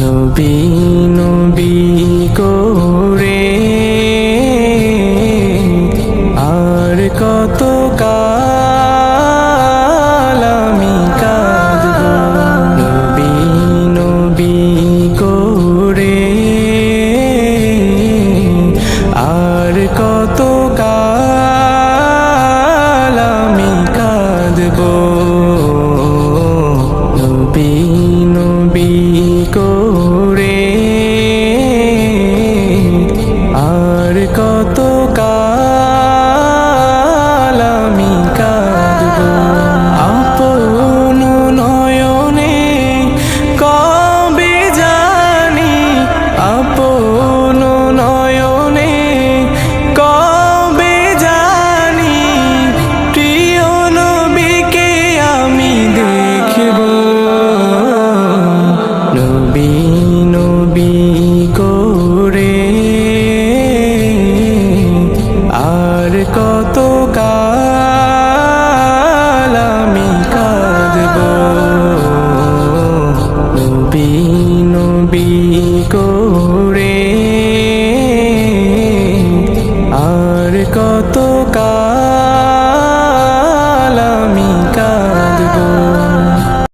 নবী নবী করে করে নবী করে আর কত কাল আমি কাঁদব? নবী নবী করে আর কত